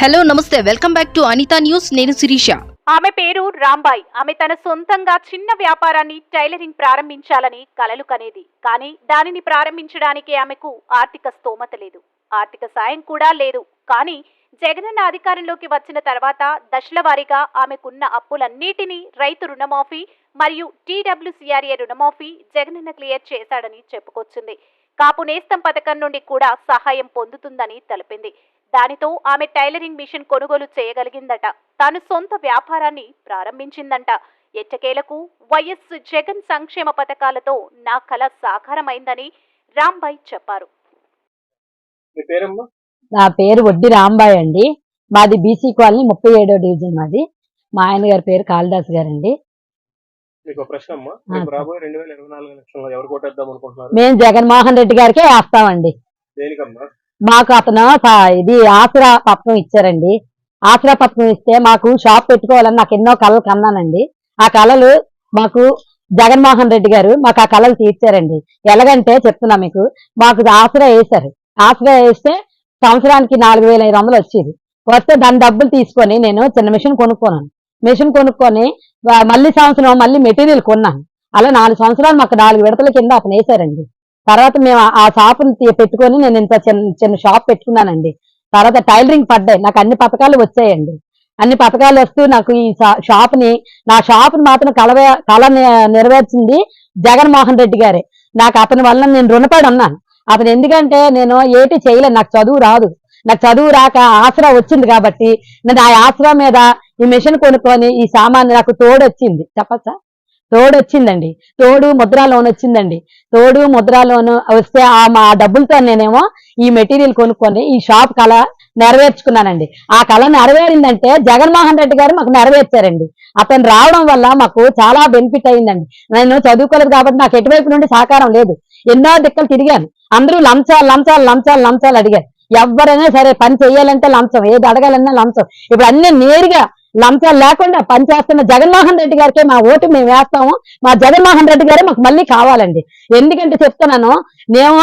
Hello namaste. Welcome back to Anitha news. నేను శిరీష. ఆమె పేరు రాంబాయ్. ఆమె తన సొంతంగా చిన్న వ్యాపారాన్ని టైలరింగ్ ప్రారంభించాలని కలలు కనేది. కానీ దానిని ప్రారంభించడానికి ఆమెకు ఆర్థిక స్తోమత లేదు. ఆర్థిక సాయం కూడా లేదు. కానీ జగనన్న అధికారంలోకి వచ్చిన తర్వాత దశల వారీగా ఆమెకున్న అప్పులన్నిటినీ రైతు రుణమాఫీ మరియు టీడబ్ల్యూసీఆర్ఏ రుణమాఫీ జగనన్న క్లియర్ చేశాడని చెప్పుకొచ్చింది. కాపు నేస్తం పథకం నుండి కూడా సహాయం పొందుతుందని తెలిపింది. దానితో ఆమె టైలరింగ్ మిషన్ కొనుగోలు చేయగలిగిందట. తాను సొంత వ్యాపారాన్ని ప్రారంభించిందంట. ఎట్టకేలకు వైఎస్ జగన్ సంక్షేమ పథకాలతో నా కల సాకారమైందని రాంబాయ్ చెప్పారు. మీ పేరమ్మా? నా పేరు వడ్డి రాంబాయ్ అండి. మాది బీసీ కాలనీ ముప్పై ఏడో డివిజన్ మాది. మా ఆయన గారి పేరు కాళిదాస్ గారండి. మీకు ప్రశ్న అమ్మా. రేపు. రాబోయే రెండు వేల ఇరవై నాలుగు ఎలక్షన్లో ఎవరు అనుకుంటున్నారు? మేము జగన్మోహన్ రెడ్డి గారికే వేస్తామండి. దేనికమ్మా? మాకు అతను ఇది ఆసరా పథకం ఇచ్చారండి. ఆసరా పథకం ఇస్తే మాకు షాప్ పెట్టుకోవాలని నాకు ఎన్నో కళలు కన్నానండి. ఆ కళలు మాకు జగన్మోహన్ రెడ్డి గారు మాకు ఆ కళలు తీర్చారండి. ఎలాగంటే చెప్తున్నా మీకు మాకు ఆసరా వేశారు. ఆసరా వేస్తే సంవత్సరానికి నాలుగు వేల ఐదు వందలు వచ్చేది. వస్తే దాని డబ్బులు తీసుకొని నేను చిన్న మిషన్ కొనుక్కున్నాను మిషన్ కొనుక్కొని మళ్ళీ సంవత్సరం మళ్ళీ మెటీరియల్ కొన్నాను అలా నాలుగు సంవత్సరాలు మాకు నాలుగు విడతల కింద అతను వేశారండి. తర్వాత మేము ఆ- ఆ షాపుని పెట్టుకొని నేను ఇంత చిన్న చిన్న షాప్ పెట్టుకున్నానండి. తర్వాత టైలరింగ్ పడ్డాయి. నాకు అన్ని పథకాలు వచ్చాయండి. అన్ని పథకాలు వస్తూ నాకు ఈ షాప్ని నా షాప్ని మాత్రం కలవే కళ నెరవేర్చింది జగన్మోహన్ రెడ్డి గారే. నాకు అతని వల్ల నేను రుణపడి ఉన్నాను. అతను ఎందుకంటే నేను ఏటి చేయలేను నాకు చదువు రాదు. నాకు చదువు రాక ఆసరా వచ్చింది కాబట్టి నేను ఆ ఆసరా మీద ఈ మిషన్ కొనుక్కొని ఈ సామాన్ నాకు తోడు వచ్చింది చెప్పచ్చా? తోడు వచ్చిందండి తోడు ముద్రా లోన్ వచ్చిందండి. తోడు ముద్రా లోన్ వస్తే ఆ మా డబ్బులతో నేనేమో ఈ మెటీరియల్ కొనుక్కొని ఈ షాప్ కళ నెరవేర్చుకున్నానండి. ఆ కళ నెరవేరిందంటే జగన్మోహన్ రెడ్డి గారు మాకు నెరవేర్చారండి. అతను రావడం వల్ల మాకు చాలా బెనిఫిట్ అయిందండి. నేను చదువుకోలేదు కాబట్టి నాకు ఎటువైపు నుండి సహకారం లేదు. ఎన్నో దిక్కలు తిరిగాను. అందరూ లంచాలు లంచాలు లంచాలు లంచాలు అడిగారు. ఎవరైనా సరే పని చేయాలంటే లంచం ఏది అడగాలన్నా లంచం. ఇప్పుడు అన్ని నేరుగా లంచాలు లేకుండా పని చేస్తున్న జగన్మోహన్ రెడ్డి గారికే మా ఓటు మేము వేస్తాము. మా జగన్మోహన్ రెడ్డి గారే మాకు మళ్ళీ కావాలండి. ఎందుకంటే చెప్తున్నాను మేము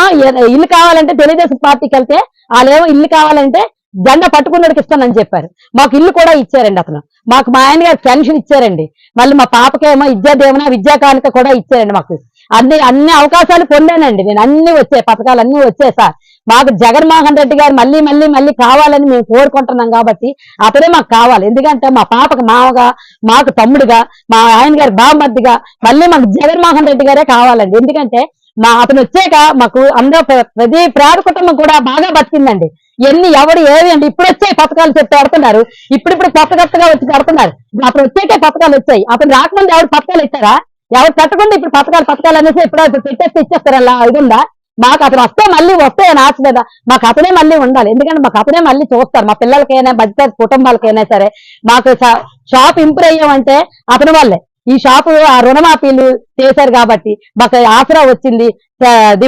ఇల్లు కావాలంటే తెలుగుదేశం పార్టీకి వెళ్తే వాళ్ళేమో ఇల్లు కావాలంటే జెండా పట్టుకున్నడికి ఇస్తానని చెప్పారు. మాకు ఇల్లు కూడా ఇచ్చారండి అతను. మాకు మా ఆయన గారు పెన్షన్ ఇచ్చారండి. మళ్ళీ మా పాపకేమో విద్యా దేవన విద్యా కానుక కూడా ఇచ్చారండి మాకు. అన్ని అన్ని అవకాశాలు పొందానండి. నేను అన్ని వచ్చాయి పథకాలు అన్ని వచ్చాయి సార్. మాకు జగన్మోహన్ రెడ్డి గారు మళ్ళీ మళ్ళీ మళ్ళీ కావాలని మేము కోరుకుంటున్నాం కాబట్టి అతనే మాకు కావాలి. ఎందుకంటే మా పాపకు మామగా మాకు తమ్ముడుగా మా ఆయన గారి బామర్దిగా మళ్ళీ మాకు జగన్మోహన్ రెడ్డి గారే కావాలండి. ఎందుకంటే మా అతను వచ్చాక మాకు అందరూ ప్రతి పేద కుటుంబం కూడా బాగా బతికిందండి. ఎన్ని ఎవరు ఏవి అండి? ఇప్పుడు వచ్చాయి పథకాలు చెప్పి పెడుతున్నారు ఇప్పుడిప్పుడు కొత్త కొత్తగా వచ్చి పెడుతున్నారు అతను వచ్చాకే పథకాలు వచ్చాయి. అతను రాకముందు ఎవరు పథకాలు ఇచ్చారా? ఎవరు పెట్టకుండా ఇప్పుడు పథకాలు పథకాలు అనేసి ఇప్పుడు పెట్టేసి పెట్టేస్తే ఇచ్చేస్తారు అలా ఇది ఉందా మాకు అతను వస్తే మళ్ళీ వస్తే అని ఆశ లేదా మాకు అతనే మళ్ళీ ఉండాలి. ఎందుకంటే మాకు అతనే మళ్ళీ చూస్తారు. మా పిల్లలకైనా మధ్య కుటుంబాలకైనా సరే. మాకు షాప్ ఇంప్రూవ్ అయ్యామంటే అతని వల్లే ఈ షాపు ఆ రుణమాఫీలు చేశారు కాబట్టి మాకు ఆసరా వచ్చింది. ది ఇది